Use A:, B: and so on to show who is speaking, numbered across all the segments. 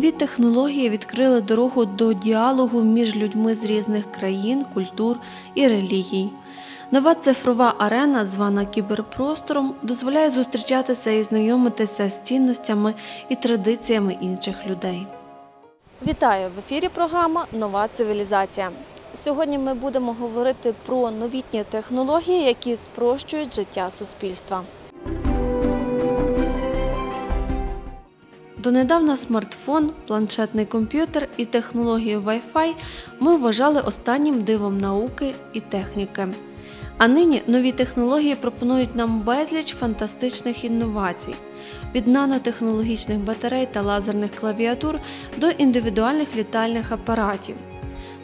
A: Нові технології відкрили дорогу до діалогу між людьми з різних країн, культур і релігій. Нова цифрова арена, звана кіберпростором, дозволяє зустрічатися і знайомитися з цінностями і традиціями інших людей. Вітаю в ефірі. Програма Нова цивілізація. Сьогодні ми будемо говорити про новітні технології, які спрощують життя суспільства. Донедавна смартфон, планшетний комп'ютер і технологію Wi-Fi ми вважали останнім дивом науки і техніки. А нині нові технології пропонують нам безліч фантастичних інновацій від нанотехнологічних батарей та лазерних клавіатур до індивідуальних літальних апаратів.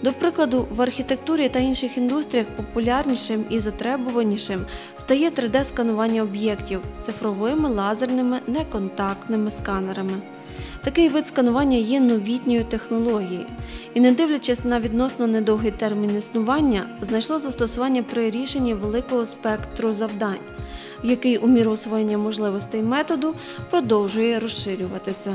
A: До прикладу, в архітектурі та інших індустріях популярнішим і затребуванішим стає 3D-сканування об'єктів цифровими лазерними неконтактними сканерами. Такий вид сканування є новітньою технологією і, не дивлячись на відносно недовгий термін існування, знайшло застосування при рішенні великого спектру завдань, який у міру освоєння можливостей методу продовжує розширюватися.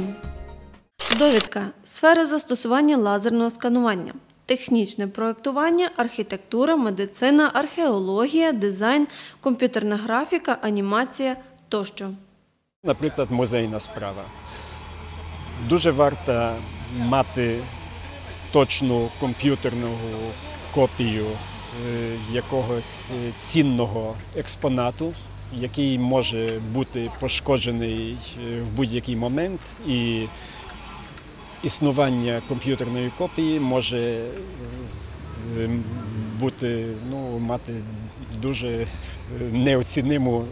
A: Довідка сфери застосування лазерного сканування. Технічне проєктування, архітектура, медицина, археологія, дизайн, комп'ютерна графіка, анімація тощо.
B: Наприклад, музейна справа. Дуже варто мати точну комп'ютерну копію з е, якогось е, цінного експонату, який може бути пошкоджений е, в будь-який момент, і існування комп'ютерної копії може бути, ну, мати дуже неоціниму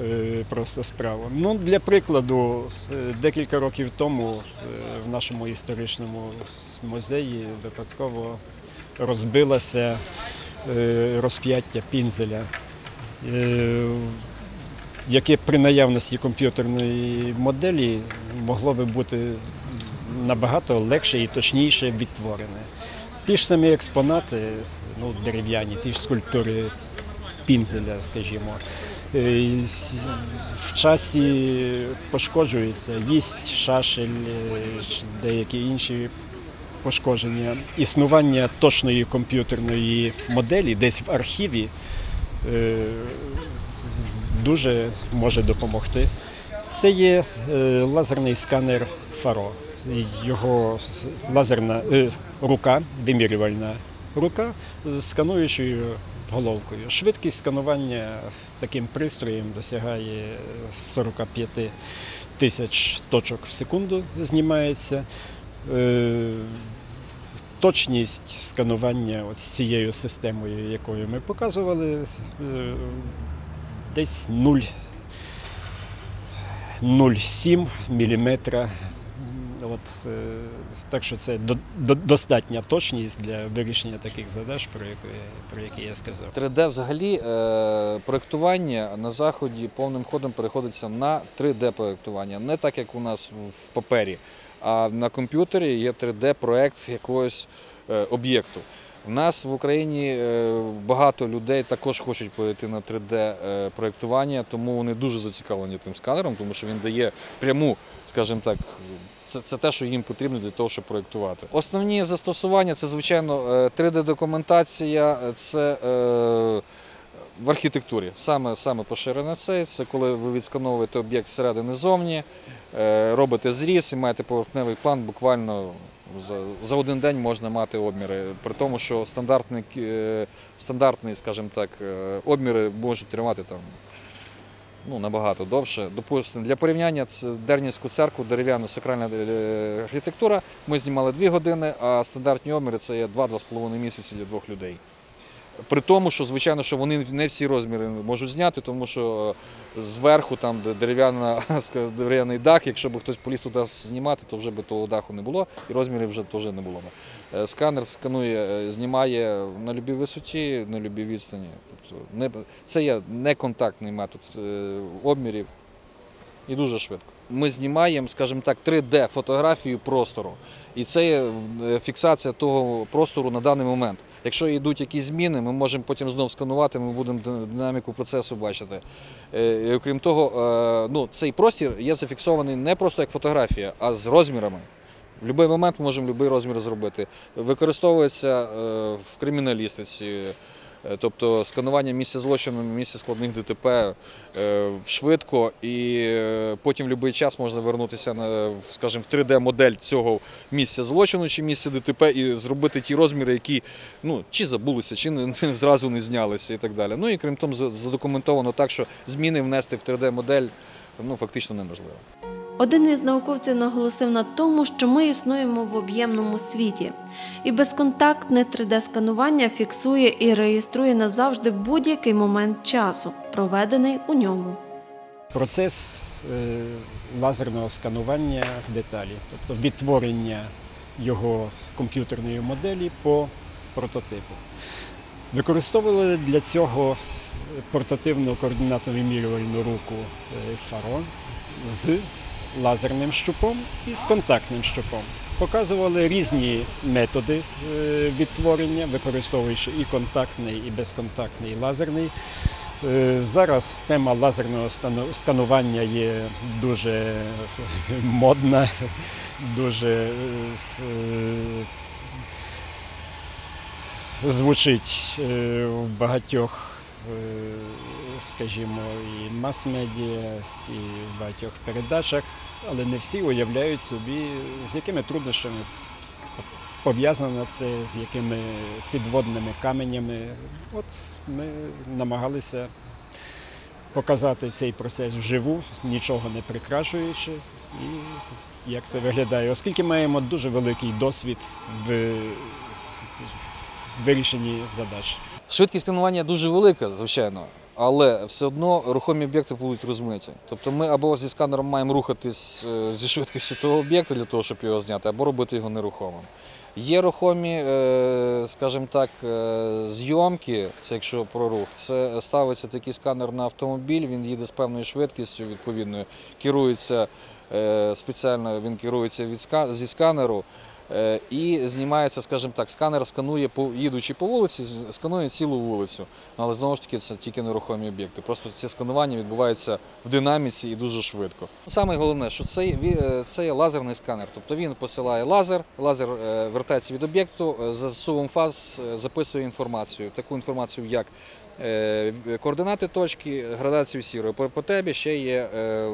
B: е, просто справу. Ну, для прикладу, е, декілька років тому е, в нашому історичному музеї випадково розбилося е, розп'яття пінзеля, е, яке при наявності комп'ютерної моделі могло би бути набагато легше і точніше відтворене. Ті ж самі експонати, ну, дерев'яні, ті ж скульптури пінзеля, скажімо, е, в часі пошкоджуються, їсть шашель, е, деякі інші пошкодження. Існування точної комп'ютерної моделі десь в архіві е, дуже може допомогти. Це є лазерний сканер Фаро. Його лазерна е, рука, вимірювальна рука з скануючою головкою. Швидкість сканування таким пристроєм досягає 45 тисяч точок в секунду, знімається. Е, Точність сканування з цією системою, якою ми показували, е, десь 0 0,7 мм. От, е, так що це до, до, достатня точність для вирішення таких задач, про які, про які я сказав.
C: 3D взагалі е, проєктування на заході повним ходом переходиться на 3D-проєктування. Не так, як у нас в папері, а на комп'ютері є 3D-проєкт якогось е, об'єкту. У нас в Україні багато людей також хочуть перейти на 3D-проєктування, тому вони дуже зацікавлені тим сканером, тому що він дає пряму, скажімо так, це, це те, що їм потрібно для того, щоб проєктувати. Основні застосування це, звичайно, 3D-документація, це е, в архітектурі. Саме, саме поширене це, це коли ви відскановуєте об'єкт зсередини зовні, е, робите зріз і маєте поверхневий план буквально. За, за один день можна мати обміри, при тому, що стандартний, е, скажімо так, е, обміри можуть тримати там ну, набагато довше. Допустимо, для порівняння Дернівську церкву, дерев'яна сакральна е, архітектура. Ми знімали 2 години, а стандартні обміри це є 2-2,5 місяці для двох людей. При тому, що звичайно, що вони не всі розміри можуть зняти, тому що е, зверху там дерев'яний дах, якщо б хтось поліз туди знімати, то вже б того даху не було, і розмірів вже теж не було. Е, Сканер сканує, е, знімає на любій висоті, на любій відстані. Тобто не, це є неконтактний метод е, обмірів і дуже швидко. Ми знімаємо, скажімо так, 3D-фотографію простору. І це є фіксація того простору на даний момент. Якщо йдуть якісь зміни, ми можемо потім знов сканувати, ми будемо динаміку процесу бачити. І окрім того, ну, цей простір є зафіксований не просто як фотографія, а з розмірами. В будь-який момент ми можемо будь-який розмір зробити. Використовується е, в криміналістиці, е, тобто сканування місця злочину, місця складних ДТП е, швидко, і потім в будь-який час можна вернутися на, скажімо, в 3D-модель цього місця злочину чи місця ДТП і зробити ті розміри, які ну, чи забулися, чи не, зразу не знялися і так далі. Ну і крім того, задокументовано так, що зміни внести в 3D-модель ну, фактично неможливо.
A: Один із науковців наголосив на тому, що ми існуємо в об'ємному світі, і безконтактне 3D-сканування фіксує і реєструє назавжди будь-який момент часу, проведений у ньому.
B: Процес е, лазерного сканування деталі, тобто відтворення його комп'ютерної моделі по прототипу. Використовували для цього портативну координатно-вимірювальну руку е, Фаро з лазерним щупом і з контактним щупом. Показували різні методи е, відтворення, використовуючи і контактний, і безконтактний, і лазерний. Е, Зараз тема лазерного сканування є дуже модна, дуже е, звучить в багатьох, скажімо, і мас-медіа, і в багатьох передачах, але не всі уявляють собі, з якими труднощами пов'язано це, з якими підводними каменями. От ми намагалися показати цей процес вживу, нічого не прикрашуючи, і як це виглядає, оскільки маємо дуже великий досвід в вирішенні задач.
C: Швидкість сканування дуже велика, звичайно, але все одно рухомі об'єкти будуть розмиті. Тобто ми або зі сканером маємо рухатись е, зі швидкістю того об'єкта для того, щоб його зняти, або робити його нерухомим. Є рухомі, е, скажімо так, е, зйомки, це якщо про рух, це ставиться такий сканер на автомобіль, він їде з певною швидкістю, відповідною, керується спеціально, він керується від зі сканеру. Е, І знімається, скажімо так, сканер сканує, їдучи по вулиці, сканує цілу вулицю. Але знову ж таки це тільки нерухомі об'єкти. Просто це сканування відбувається в динаміці і дуже швидко. Саме головне, що це, е, це є лазерний сканер. Тобто він посилає лазер, лазер е, вертається від об'єкту, за засувом фаз записує інформацію. Таку інформацію, як координати точки, градацію сірої. По потребі ще є, е,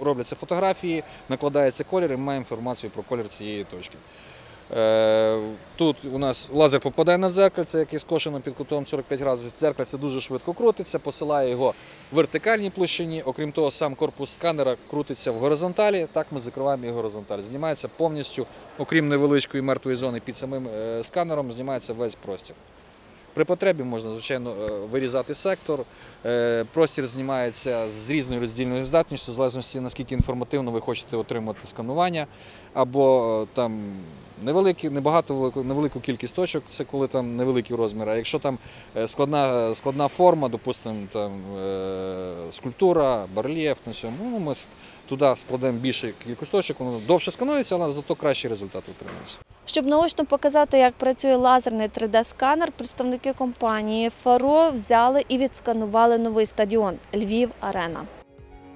C: робляться фотографії, накладається колір і маємо інформацію про колір цієї точки. Е, Тут у нас лазер попадає на дзеркальце, яке скошено під кутом 45 градусів. Дзеркальце дуже швидко крутиться, посилає його в вертикальній площині. Окрім того, сам корпус сканера крутиться в горизонталі. Так ми закриваємо і горизонталь. Знімається повністю, окрім невеличкої мертвої зони під самим е, сканером, знімається весь простір. При потребі можна, звичайно, е, вирізати сектор. Е, Простір знімається з різною роздільною здатністю, в залежності наскільки інформативно ви хочете отримати сканування, або е, там невеликі, небагато невелику кількість точок, це коли там невеликі розміри. А якщо там складна, складна форма, допустимо, там скульптура, барельєф на цьому, ну, ми туди складемо більше кількість точок, воно довше сканується, але зато кращий результат отримується.
D: Щоб наочно показати, як працює лазерний 3D-сканер, представники компанії Фаро взяли і відсканували новий стадіон Львів Арена.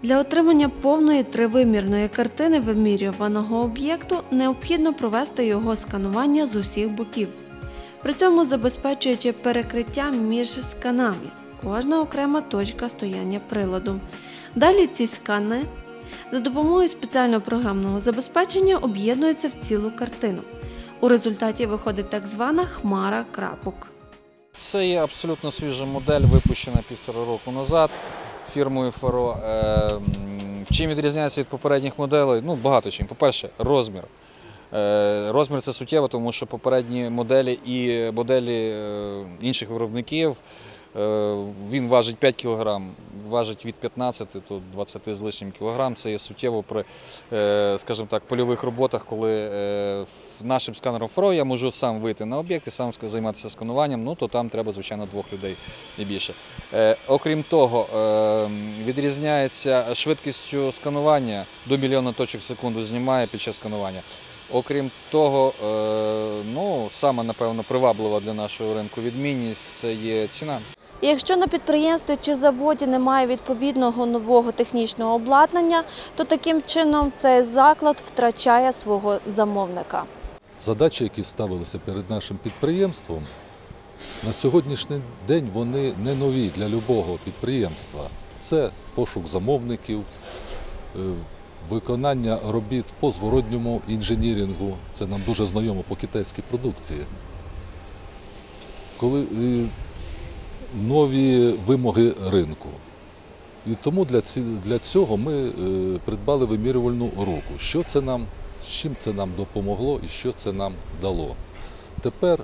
A: Для отримання повної тривимірної картини вимірюваного об'єкту необхідно провести його сканування з усіх боків, при цьому забезпечуючи перекриття між сканами, кожна окрема точка стояння приладу. Далі ці скани за допомогою спеціального програмного забезпечення об'єднуються в цілу картину. У результаті виходить так звана хмара крапок.
C: Це є абсолютно свіжа модель, випущена півтора року назад фірмою Фаро. Е, Чим відрізняється від попередніх моделей? Ну, багато чим. По-перше, розмір. Е, Розмір це суттєво, тому що попередні моделі і моделі е, інших виробників він важить 5 кг, важить від 15 до 20 з лишнім кілограм. Це є суттєво при, е, скажімо так, польових роботах, коли е, нашим сканером ФРО я можу сам вийти на об'єкт і сам займатися скануванням, ну то там треба, звичайно, двох людей і більше. Е, Окрім того, е, відрізняється швидкістю сканування до мільйона точок в секунду знімає під час сканування. Окрім того, е, ну, саме, напевно, приваблива для нашого ринку відмінність це є ціна.
D: Якщо на підприємстві чи заводі немає відповідного нового технічного обладнання, то таким чином цей заклад втрачає свого замовника.
E: Задачі, які ставилися перед нашим підприємством, на сьогоднішній день вони не нові для любого підприємства. Це пошук замовників, е, виконання робіт по зворотньому інженірінгу. Це нам дуже знайомо по китайській продукції. Коли е, нові вимоги ринку. І тому для, цього ми е, придбали вимірювальну руку. Що це нам, з чим це нам допомогло і що це нам дало. Тепер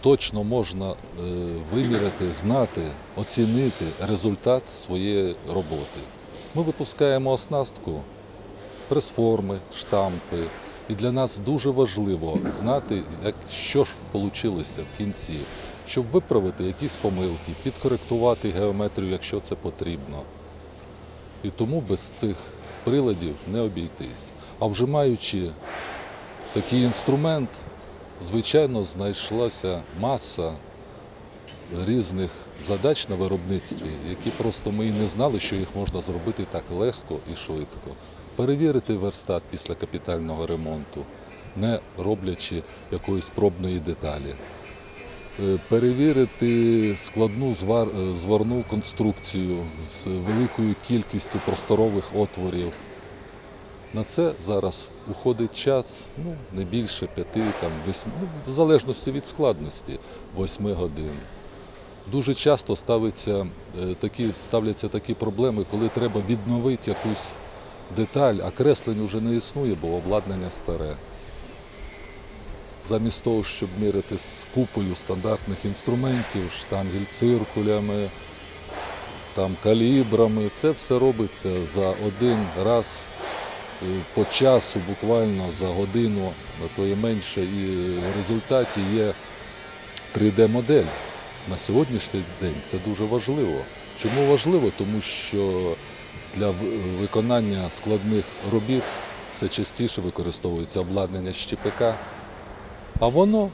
E: точно можна е, виміряти, знати, оцінити результат своєї роботи. Ми випускаємо оснастку, прес-форми, штампи. І для нас дуже важливо знати, що ж вийшло в кінці, щоб виправити якісь помилки, підкоректувати геометрію, якщо це потрібно. І тому без цих приладів не обійтись. А вже маючи такий інструмент, звичайно, знайшлася маса різних задач на виробництві, які просто ми і не знали, що їх можна зробити так легко і швидко. Перевірити верстат після капітального ремонту, не роблячи якоїсь пробної деталі. Е, Перевірити складну е, зварну конструкцію з великою кількістю просторових отворів. На це зараз уходить час ну, не більше п'яти, там, восьми, ну, в залежності від складності, восьми годин. Дуже часто ставиться, е, такі, ставляться такі проблеми, коли треба відновити якусь деталь, а креслень вже не існує, бо обладнання старе. Замість того, щоб міряти з купою стандартних інструментів, штангель-циркулями, там, калібрами, це все робиться за один раз по часу, буквально за годину, а то і менше. І в результаті є 3D-модель. На сьогоднішній день це дуже важливо. Чому важливо? Тому що для виконання складних робіт все частіше використовується обладнання з ЧПК, а воно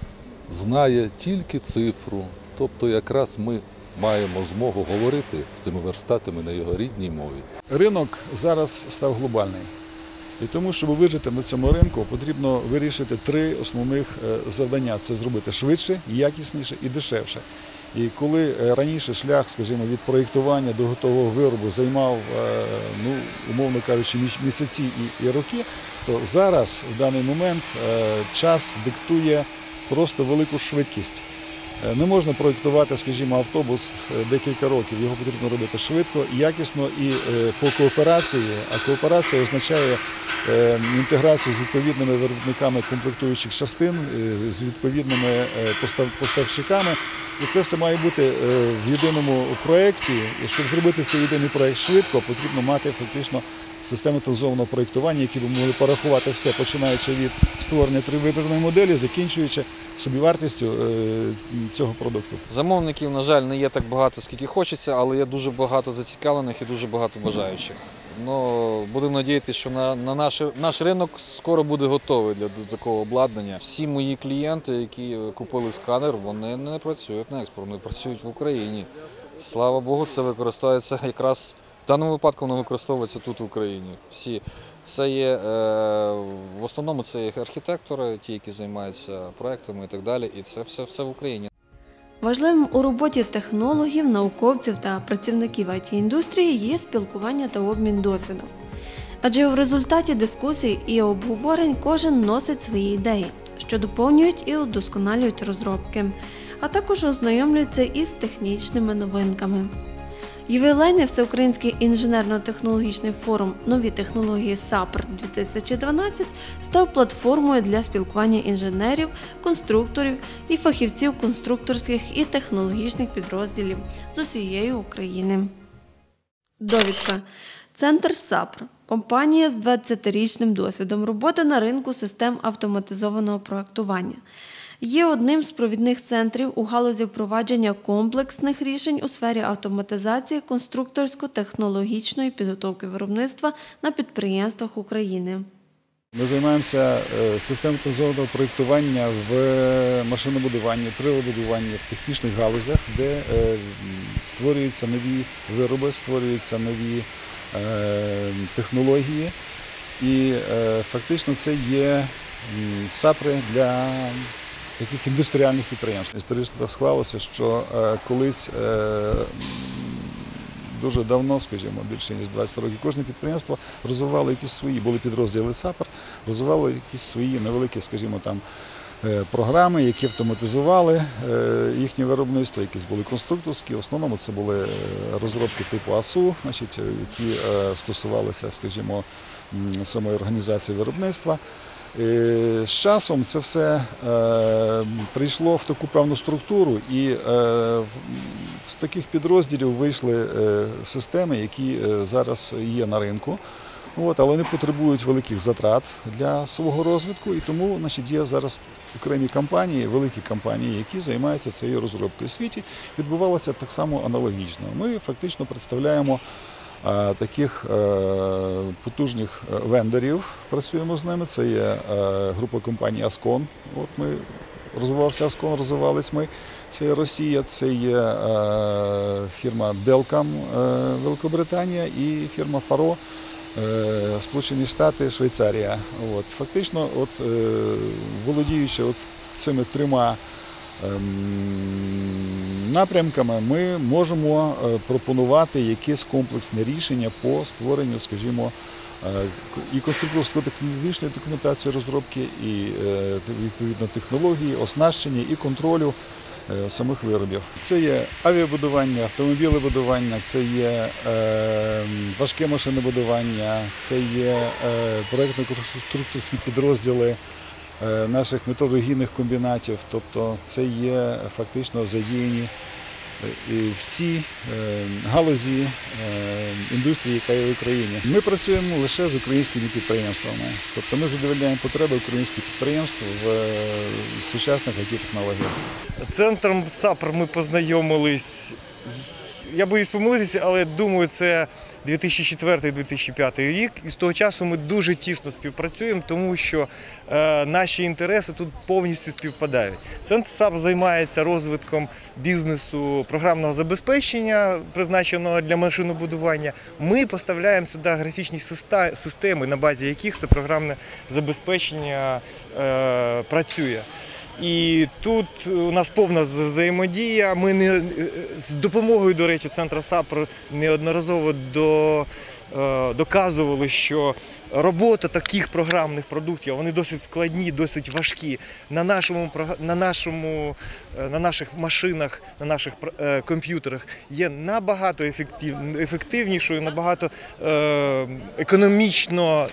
E: знає тільки цифру. Тобто якраз ми маємо змогу говорити з цими верстатами на його рідній мові.
F: Ринок зараз став глобальний. І тому, щоб вижити на цьому ринку, потрібно вирішити три основних е, завдання: це зробити швидше, якісніше і дешевше. І коли е, раніше шлях, скажімо, від проєктування до готового виробу займав, е, ну, умовно кажучи, міс- місяці і, і роки, то зараз, в даний момент, е, час диктує просто велику швидкість. Е, Не можна проєктувати, скажімо, автобус е, декілька років. Його потрібно робити швидко, якісно і е, по кооперації. А кооперація означає інтеграцію з відповідними виробниками комплектуючих частин, з відповідними поставщиками. І це все має бути в єдиному проєкті. Щоб зробити цей єдиний проєкт швидко, потрібно мати фактично системи тилзованого проєктування, які б могли порахувати все, починаючи від створення тривибірної моделі, закінчуючи собівартістю е, цього продукту.
C: Замовників, на жаль, не є так багато, скільки хочеться, але є дуже багато зацікавлених і дуже багато бажаючих. Ну, будемо надіятися, що на, на наш, наш ринок скоро буде готовий для такого обладнання. Всі мої клієнти, які купили сканер, вони не працюють на експорт, вони працюють в Україні. Слава Богу, це використовується якраз даному випадку воно використовується тут в Україні. Всі це є е, в основному це є архітектори, ті, які займаються проектами і так далі. І це все, все в Україні.
A: Важливим у роботі технологів, науковців та працівників it індустрії є спілкування та обмін досвідом. Адже в результаті дискусій і обговорень кожен носить свої ідеї, що доповнюють і удосконалюють розробки, а також ознайомлюються із технічними новинками. Ювілейний всеукраїнський інженерно-технологічний форум Нові технології САПР 2012 став платформою для спілкування інженерів, конструкторів і фахівців конструкторських і технологічних підрозділів з усієї України. Довідка. Центр САПР компанія з 20-річним досвідом роботи на ринку систем автоматизованого проектування. Є одним з провідних центрів у галузі впровадження комплексних рішень у сфері автоматизації конструкторсько-технологічної підготовки виробництва на підприємствах України.
F: Ми займаємося е, систематизованого проєктування в машинобудуванні, приладобудуванні, в технічних галузях, де е, створюються нові вироби, створюються нові е, технології. І фактично це є сапри для таких індустріальних підприємств. Історично так склалося, що е, колись е, дуже давно, скажімо, більше ніж 20 років, кожне підприємство розвивало якісь свої, були підрозділи САПР, розвивало якісь свої невеликі, скажімо, там. е, Програми, які автоматизували їхнє виробництво, якісь були конструкторські. В основному це були розробки типу АСУ, значить, які стосувалися, скажімо, самої організації виробництва. Е, З часом це все е, прийшло в таку певну структуру, і е, з таких підрозділів вийшли системи, які зараз є на ринку. От, але не потребують великих затрат для свого розвитку, і тому значить, є зараз окремі компанії, великі компанії, які займаються цією розробкою. У світі відбувалося так само аналогічно. Ми фактично представляємо таких е, потужних е, вендорів, працюємо з ними. Це є е, група компаній Аскон. От ми розвивався Аскон, розвивались ми. Це є Росія, це є е, фірма Делкам е, Великобританія і фірма Фаро. е, Сполучені Штати, Швейцарія. От, фактично, от, е, володіючи от цими трьома ем, напрямками, ми можемо е, пропонувати якесь комплексне рішення по створенню, скажімо, е, і конструкторсько-технологічної документації розробки, і е, відповідно технології, оснащення і контролю самих виробів. Це є авіабудування, автомобілебудування, це є е, важке машинобудування, це є е, проєктно-конструкторські підрозділи наших металургійних комбінатів, тобто це є фактично задіяні е, всі е, галузі е, індустрії, яка є в Україні. Ми працюємо лише з українськими підприємствами, тобто ми задовольняємо потреби українських підприємств в е, сучасних it технологіях
G: Центром САПР ми познайомились. Я боюсь помилитися, але думаю, це 2004-2005 рік. І з того часу ми дуже тісно співпрацюємо, тому що е, наші інтереси тут повністю співпадають. Центр САП займається розвитком бізнесу програмного забезпечення, призначеного для машинобудування. Ми поставляємо сюди графічні системи, на базі яких це програмне забезпечення е, працює. І тут у нас повна взаємодія. Ми не з допомогою, до речі, центру САПР неодноразово до, е, доказували, що робота таких програмних продуктів вони досить складні, досить важкі. На нашому на нашому е, на наших машинах, на наших е, комп'ютерах є набагато ефектив, ефективнішою, набагато е, економічно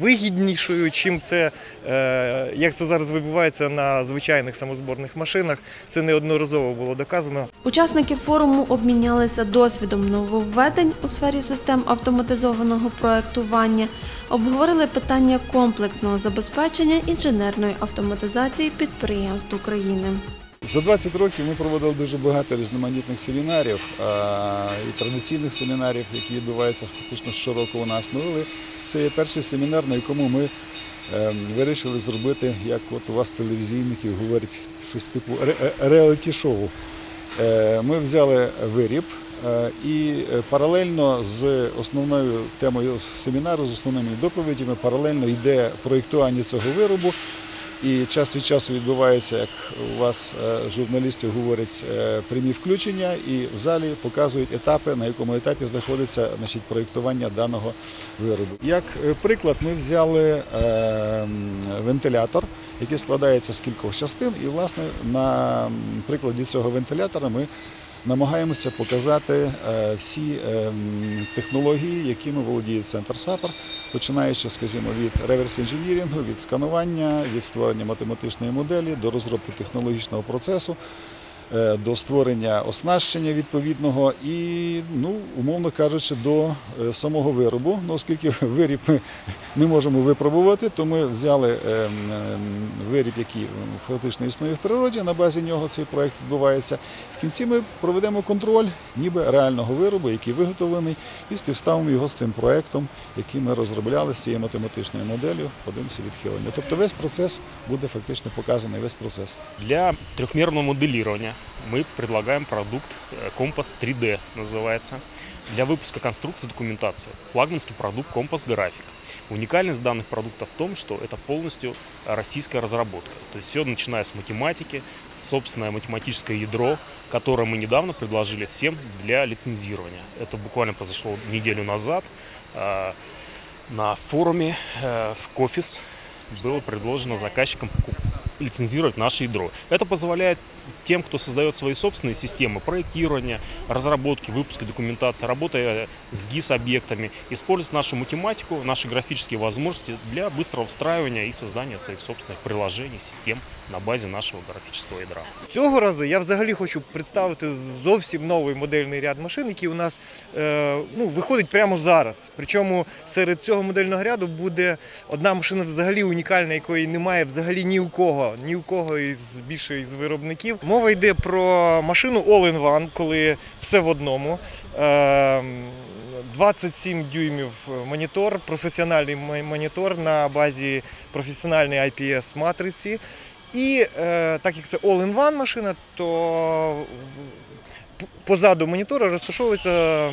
G: вигіднішою, чим це, е, як це зараз відбувається на звичайних самозборних машинах. Це неодноразово було доказано.
A: Учасники форуму обмінялися досвідом нововведень у сфері систем автоматизованого проектування, обговорили питання комплексного забезпечення інженерної автоматизації підприємств України.
F: За 20 років ми проводили дуже багато різноманітних семінарів і традиційних семінарів, які відбуваються фактично щороку у нас. Ну, це є перший семінар, на якому ми ем, вирішили зробити, як от у вас телевізійників говорять, щось типу е, реаліті-шоу. Е, Ми взяли виріб е, і паралельно з основною темою семінару, з основними доповідями, паралельно йде проєктування цього виробу. І час від часу відбувається, як у вас е, журналістів говорять, е, прямі включення, і в залі показують етапи, на якому етапі знаходиться значить, проєктування даного виробу. Як е, приклад, ми взяли вентилятор, який складається з кількох частин, і власне на прикладі цього вентилятора ми намагаємося показати е, всі е, м, технології, якими володіє центр САПР, починаючи, скажімо, від реверс інженірінгу, від сканування, від створення математичної моделі до розробки технологічного процесу. Е, до створення оснащення відповідного і, ну, умовно кажучи, до е, самого виробу. Ну, оскільки виріб ми не можемо випробувати, то ми взяли е, виріб, який фактично існує в природі. На базі нього цей проект відбувається. В кінці ми проведемо контроль ніби реального виробу, який виготовлений, і співставимо його з цим проектом, який ми розробляли з цією математичною моделлю. Подивимося відхилення. Тобто весь процес буде фактично показаний, весь процес.
H: Для трехмерного мы предлагаем продукт э, Компас 3D называется. Для выпуска конструкции документации флагманский продукт Компас График. Уникальность данных продуктов в том, что это полностью российская разработка. То есть все начиная с математики, собственное математическое ядро, которое мы недавно предложили всем для лицензирования. Это буквально произошло неделю назад. э, На форуме э, в Кофис было предложено заказчикам лицензировать наше ядро. Это позволяет тем, кто создает свои собственные системы проектирования, разработки, выпуска документации, работая с GIS-объектами, использовать нашу математику, наши графические возможности для быстрого встраивания и создания своих собственных приложений, систем на базе нашего графического ядра.
G: Цього разу я взагалі хочу представити зовсім новий модельний ряд машин, який у нас е, ну, виходить прямо зараз. Причому серед цього модельного ряду буде одна машина взагалі унікальна, якої немає взагалі ні у кого, ні у кого із більше з виробників. Мова йде про машину All-in-One, коли все в одному. Е, 27 дюймів монітор, професіональний монітор на базі професіональної IPS-матриці. І е, так як це all-in-one машина, то позаду монітора розташовується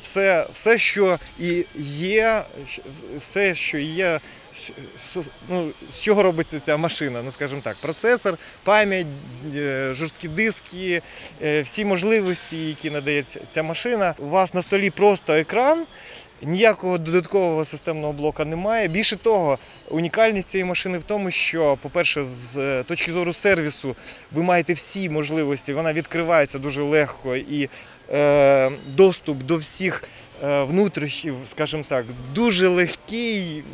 G: все, все, що і є, все, що є, ну, з чого робиться ця машина, ну скажімо так, процесор, пам'ять, е, жорсткі диски, е, всі можливості, які надає ця- машина. У вас на столі просто екран. Ніякого додаткового системного блока немає. Більше того, унікальність цієї машини в тому, що, по-перше, з е, точки зору сервісу, ви маєте всі можливості, вона відкривається дуже легко і е, доступ до всіх внутрішніх, скажімо так, дуже легкий.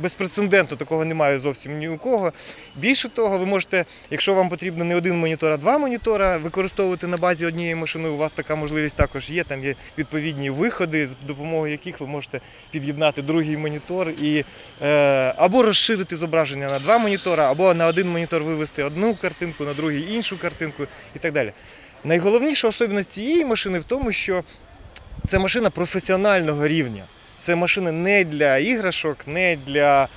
G: Безпрецедентно такого немає зовсім ні у кого. Більше того, ви можете, якщо вам потрібно не один монітор, а два монітора використовувати на базі однієї машини. У вас така можливість також є. Там є відповідні виходи, з допомогою яких ви можете під'єднати другий монітор і е, або розширити зображення на два монітора, або на один монітор вивести одну картинку, на другий іншу картинку і так далі. Найголовніша особливість цієї машини в тому, що це машина професіонального рівня. Це машина не для іграшок, не для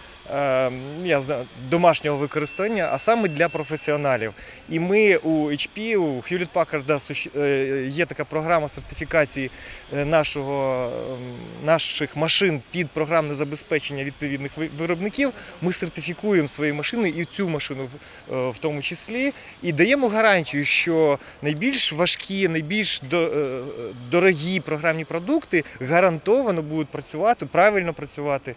G: я знаю, домашнього використання, а саме для професіоналів. І ми у HP, у Hewlett Packard е, є така програма сертифікації е, нашого, ем, наших машин під програмне забезпечення відповідних виробників. Ми сертифікуємо свої машини і цю машину в, е, в тому числі, і даємо гарантію, що найбільш важкі, найбільш до- дорогі програмні продукти гарантовано будуть працювати, правильно працювати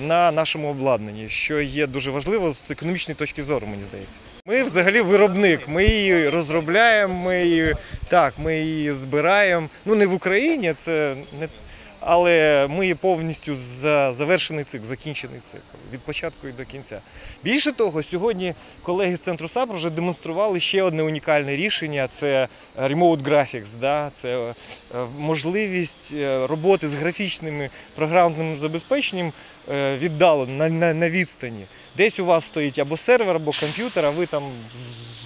G: на нашому обладнанні, що є дуже важливо з економічної точки зору, мені здається. Ми взагалі виробник. Ми її розробляємо, ми її так, ми її збираємо. Ну не в Україні, це не. Але ми повністю за завершений цикл, закінчений цикл від початку і до кінця. Більше того, сьогодні колеги з центру САПР вже демонстрували ще одне унікальне рішення: це Remote Graphics. Да? Це е, можливість е, роботи з графічними програмним забезпеченням е, віддалено на, на, на відстані. Десь у вас стоїть або сервер, або комп'ютер, а ви там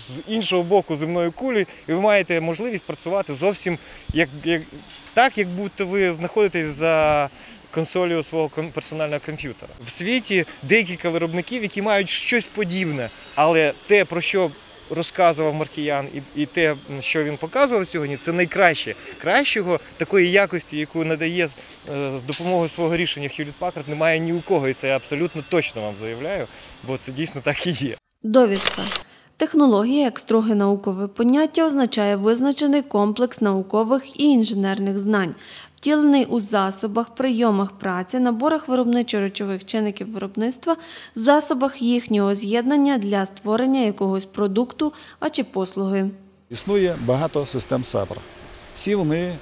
G: з іншого боку земної кулі, і ви маєте можливість працювати зовсім як, як так, як будто ви знаходитесь за консолію свого персонального комп'ютера. В світі декілька виробників, які мають щось подібне, але те, про що розказував Маркіян, і, і те, що він показував сьогодні, це найкраще. Кращого такої якості, яку надає з, е, допомогою свого рішення Хьюліт Packard, немає ні у кого. І це я абсолютно точно вам заявляю, бо це дійсно так і є.
A: Довідка. Технологія, як строге наукове поняття, означає визначений комплекс наукових і інженерних знань, втілений у засобах, прийомах праці, наборах виробничо-речових чинників виробництва, засобах їхнього з'єднання для створення якогось продукту а чи послуги.
F: Існує багато систем САПР. Всі вони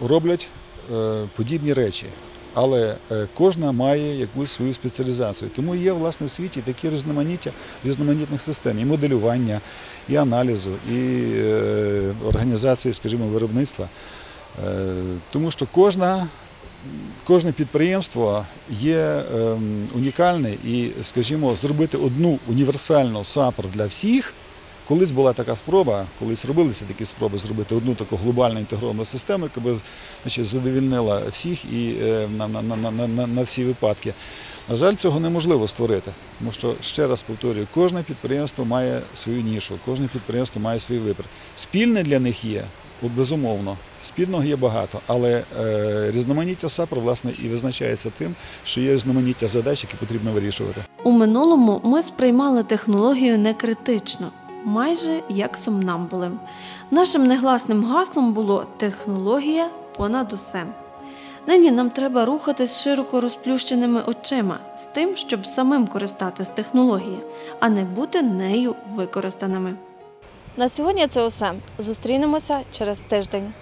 F: роблять е, подібні речі. Але е, кожна має якусь свою спеціалізацію. Тому є власне в світі такі різноманіття різноманітних систем і моделювання, і аналізу, і е, організації, скажімо, виробництва. Е, Тому що кожна, кожне підприємство є ем, унікальне і, скажімо, зробити одну універсальну САПР для всіх. Колись була така спроба, колись робилися такі спроби зробити одну таку глобальну інтегровану систему, яка б значить, задовільнила всіх і е, на, на, на, на, на, всі випадки. На жаль, цього неможливо створити, тому що ще раз повторюю, кожне підприємство має свою нішу, кожне підприємство має свій вибір. Спільне для них є, безумовно, спільного є багато, але е, різноманіття САПР власне і визначається тим, що є різноманіття задач, які потрібно вирішувати.
A: У минулому ми сприймали технологію некритично, майже як сомнамбулем. Нашим негласним гаслом було технологія понад усе. Нині нам треба рухатись широко розплющеними очима з тим, щоб самим користатись технологією, а не бути нею використаними.
D: На сьогодні це усе. Зустрінемося через тиждень.